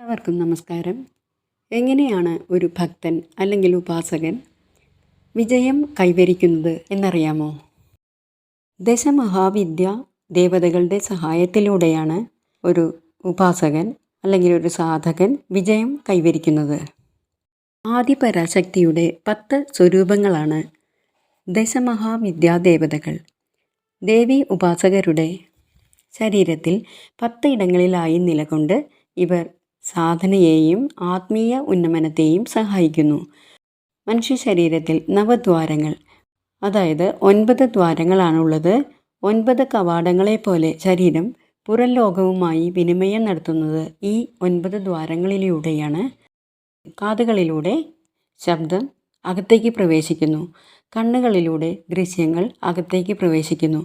എല്ലാവർക്കും നമസ്കാരം. എങ്ങനെയാണ് ഒരു ഭക്തൻ അല്ലെങ്കിൽ ഉപാസകൻ വിജയം കൈവരിക്കുന്നത് എന്നറിയാമോ? ദശമഹാവിദ്യ ദേവതകളുടെ സഹായത്തിലൂടെയാണ് ഒരു ഉപാസകൻ അല്ലെങ്കിൽ ഒരു സാധകൻ വിജയം കൈവരിക്കുന്നത്. ആദിപരാശക്തിയുടെ പത്ത് സ്വരൂപങ്ങളാണ് ദശമഹാവിദ്യാദേവതകൾ ദേവി ഉപാസകരുടെ ശരീരത്തിൽ പത്ത് ഇടങ്ങളിലായി നിലകൊണ്ട് ഇവർ സാധനയെയും ആത്മീയ ഉന്നമനത്തെയും സഹായിക്കുന്നു. മനുഷ്യ ശരീരത്തിൽ നവദ്വാരങ്ങൾ. അതായത് ഒൻപത് ദ്വാരങ്ങളാണുള്ളത്. ഒൻപത് കവാടങ്ങളെ പോലെ ശരീരം പുറം ലോകവുമായി വിനിമയം നടത്തുന്നത് ഈ ഒൻപത് ദ്വാരങ്ങളിലൂടെയാണ്. കാതുകളിലൂടെ ശബ്ദം അകത്തേക്ക് പ്രവേശിക്കുന്നു. കണ്ണുകളിലൂടെ ദൃശ്യങ്ങൾ അകത്തേക്ക് പ്രവേശിക്കുന്നു.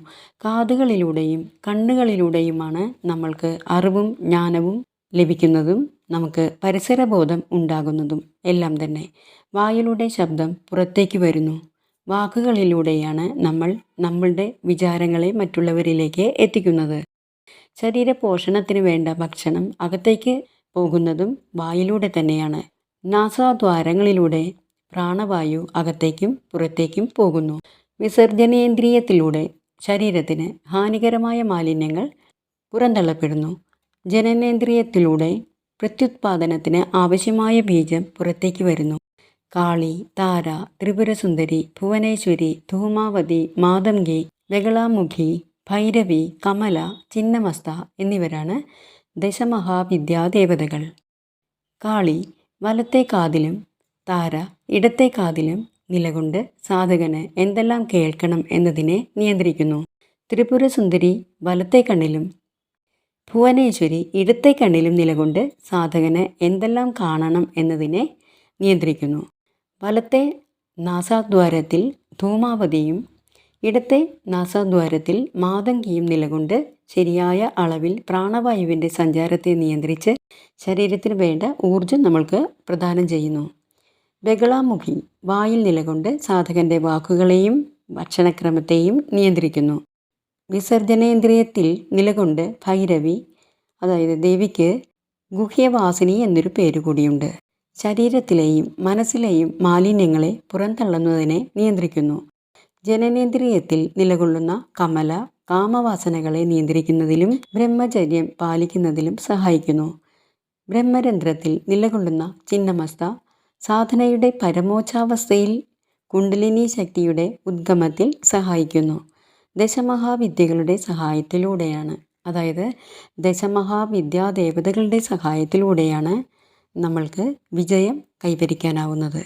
കാതുകളിലൂടെയും കണ്ണുകളിലൂടെയുമാണ് നമ്മൾക്ക് അറിവും ജ്ഞാനവും ലഭിക്കുന്നതും നമുക്ക് പരിസരബോധം ഉണ്ടാകുന്നതും എല്ലാം തന്നെ വായിലൂടെ ശബ്ദം പുറത്തേക്ക് വരുന്നു. വാക്കുകളിലൂടെയാണ് നമ്മൾ നമ്മളുടെ വിചാരങ്ങളെ മറ്റുള്ളവരിലേക്ക് എത്തിക്കുന്നത്. ശരീര പോഷണത്തിന് വേണ്ട ഭക്ഷണം അകത്തേക്ക് പോകുന്നതും വായിലൂടെ തന്നെയാണ്. നാസാദ്വാരങ്ങളിലൂടെ പ്രാണവായു അകത്തേക്കും പുറത്തേക്കും പോകുന്നു. വിസർജനേന്ദ്രിയത്തിലൂടെ ശരീരത്തിന് ഹാനികരമായ മാലിന്യങ്ങൾ പുറന്തള്ളപ്പെടുന്നു. ജനനേന്ദ്രിയത്തിലൂടെ പ്രത്യുത്പാദനത്തിന് ആവശ്യമായ ബീജം പുറത്തേക്ക് വരുന്നു. കാളി താര ത്രിപുരസുന്ദരി ഭുവനേശ്വരി ധൂമാവതി മാതംഗി വെകളാമുഖി ഭൈരവി കമല ചിന്നമസ്ത എന്നിവരാണ് ദശമഹാവിദ്യാദേവതകൾ. കാളി വലത്തെ കാതിലും താര ഇടത്തെ കാതിലും നിലകൊണ്ട് സാധകന് എന്തെല്ലാം കേൾക്കണം എന്നതിനെ നിയന്ത്രിക്കുന്നു. ത്രിപുരസുന്ദരി വലത്തെ കണ്ണിലും ഭുവനേശ്വരി ഇടത്തെ കണ്ണിലും നിലകൊണ്ട് സാധകന് എന്തെല്ലാം കാണണം എന്നതിനെ നിയന്ത്രിക്കുന്നു. വലത്തെ നാസാദ്വാരത്തിൽ ധൂമാവതിയും ഇടത്തെ നാസാദ്വാരത്തിൽ മാതങ്കിയും നിലകൊണ്ട് ശരിയായ അളവിൽ പ്രാണവായുവിന്റെ സഞ്ചാരത്തെ നിയന്ത്രിച്ച് ശരീരത്തിന് വേണ്ട ഊർജം നമ്മൾക്ക് പ്രദാനം ചെയ്യുന്നു. ബഹളാമുഖി വായിൽ നിലകൊണ്ട് സാധകന്റെ വാക്കുകളെയും ഭക്ഷണക്രമത്തെയും നിയന്ത്രിക്കുന്നു. വിസർജനേന്ദ്രിയത്തിൽ നിലകൊണ്ട് ഭൈരവി അതായത് ദേവിക്ക് ഗുഹ്യവാസിനി എന്നൊരു പേര് കൂടിയുണ്ട് ശരീരത്തിലെയും മനസ്സിലെയും മാലിന്യങ്ങളെ പുറന്തള്ളുന്നതിനെ നിയന്ത്രിക്കുന്നു. ജനനേന്ദ്രിയത്തിൽ നിലകൊള്ളുന്ന കമല കാമവാസനകളെ നിയന്ത്രിക്കുന്നതിലും ബ്രഹ്മചര്യം പാലിക്കുന്നതിലും സഹായിക്കുന്നു. ബ്രഹ്മരന്ധ്രത്തിൽ നിലകൊള്ളുന്ന ചിന്നമസ്ത സാധനയുടെ പരമോച്ചാവസ്ഥയിൽ കുണ്ടലിനി ശക്തിയുടെ ഉദ്ഗമത്തിൽ സഹായിക്കുന്നു. ദശമഹാവിദ്യകളുടെ സഹായത്തിലൂടെയാണ്. അതായത് ദശമഹാവിദ്യാദേവതകളുടെ സഹായത്തിലൂടെയാണ് നമ്മൾക്ക് വിജയം കൈവരിക്കാനാവുന്നത്.